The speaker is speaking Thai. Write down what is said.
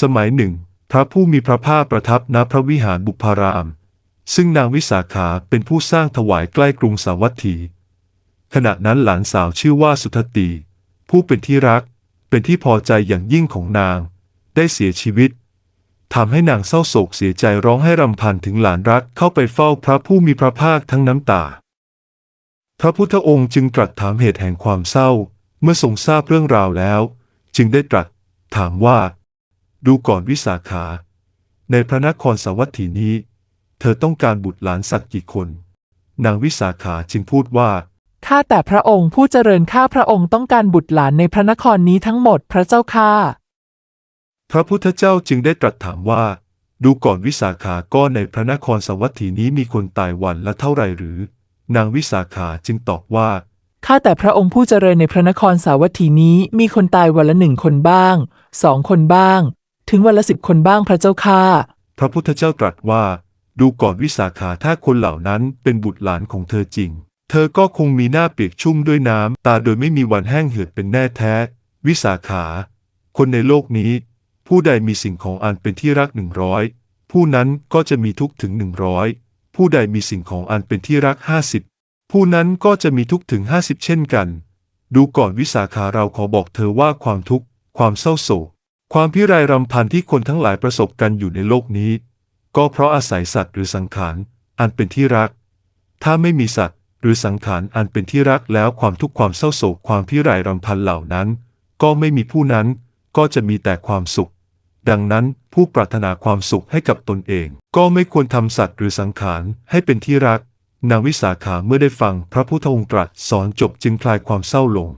สมัยหนึ่ง พระผู้มีพระภาคประทับณพระวิหารบุพาราม ซึ่งนางวิสาขาเป็นผู้สร้างถวายใกล้กรุงสาวัตถี ขณะนั้นหลานสาวชื่อว่าสุทตี ผู้เป็นที่รัก เป็นที่พอใจอย่างยิ่งของนาง ได้เสียชีวิตทำให้นางเศร้าโศกเสียใจร้องให้รำพันถึงหลานรักเข้าไปเฝ้าพระผู้มีพระภาคทั้งน้ำตา พระพุทธองค์จึงตรัสถามเหตุแห่งความเศร้า เมื่อทรงทราบเรื่องราวแล้ว จึงได้ตรัสถามว่า ดูก่อนวิสาขา ในพระนครสาวัตถีนี้ เธอต้องการบุตรหลานสักกี่คน นางวิสาขาจึงพูดว่าข้าแต่พระองค์ผู้เจริญข้าพระองค์ต้องการบุตรหลานในพระนครนี้ทั้งหมดพระเจ้าข้าพระพุทธเจ้าจึงได้ตรัสถามว่า ดูก่อนวิสาขาก็ในพระนครสาวัตถีนี้มีคนตายวันละเท่าไหรหรือ นางวิสาขาจึงตอบว่าข้าแต่พระองค์ผู้เจริญในพระนครสาวัตถีนี้มีคนตายวันละหนึ่งคนบ้างสองคนบ้าง ถึงวันละสิบคนบ้างพระเจ้าข้าพระพุทธเจ้าตรัสว่า ดูก่อนวิสาขาถ้าคนเหล่านั้นเป็นบุตรหลานของเธอจริง เธอก็คงมีหน้าเปียกชุ่มด้วยน้ำตาโดยไม่มีวันแห้งเหือดเป็นแน่แท้ วิสาขา คนในโลกนี้ ผู้ใดมีสิ่งของอันเป็นที่รักหนึ่งร้อยผู้นั้นก็จะมีทุกข์ถึงหนึ่งร้อยผู้ใดมีสิ่งของอันเป็นที่รักห้าสิบผู้นั้นก็จะมีทุกข์ถึงห้าสิบเช่นกัน ดูก่อนวิสาขาเราขอบอกเธอว่าความทุกข์ ความเศร้าโศก ความพิไรรำพันที่คนทั้งหลายประสบกันอยู่ในโลกนี้ ก็เพราะอาศัยสัตว์หรือสังขารอันเป็นที่รัก ถ้าไม่มีสัตว์หรือสังขารอันเป็นที่รักแล้วความทุกข์ความเศร้าโศกความพิไรรำพันเหล่านั้น ก็ไม่มีผู้นั้นก็จะมีแต่ความสุข ดังนั้นผู้ปรารถนาความสุขให้กับตนเอง ก็ไม่ควรทำสัตว์หรือสังขารให้เป็นที่รักนางวิสาขาเมื่อได้ฟังพระพุทธองค์ตรัสสอนจบจึงคลายความเศร้าลง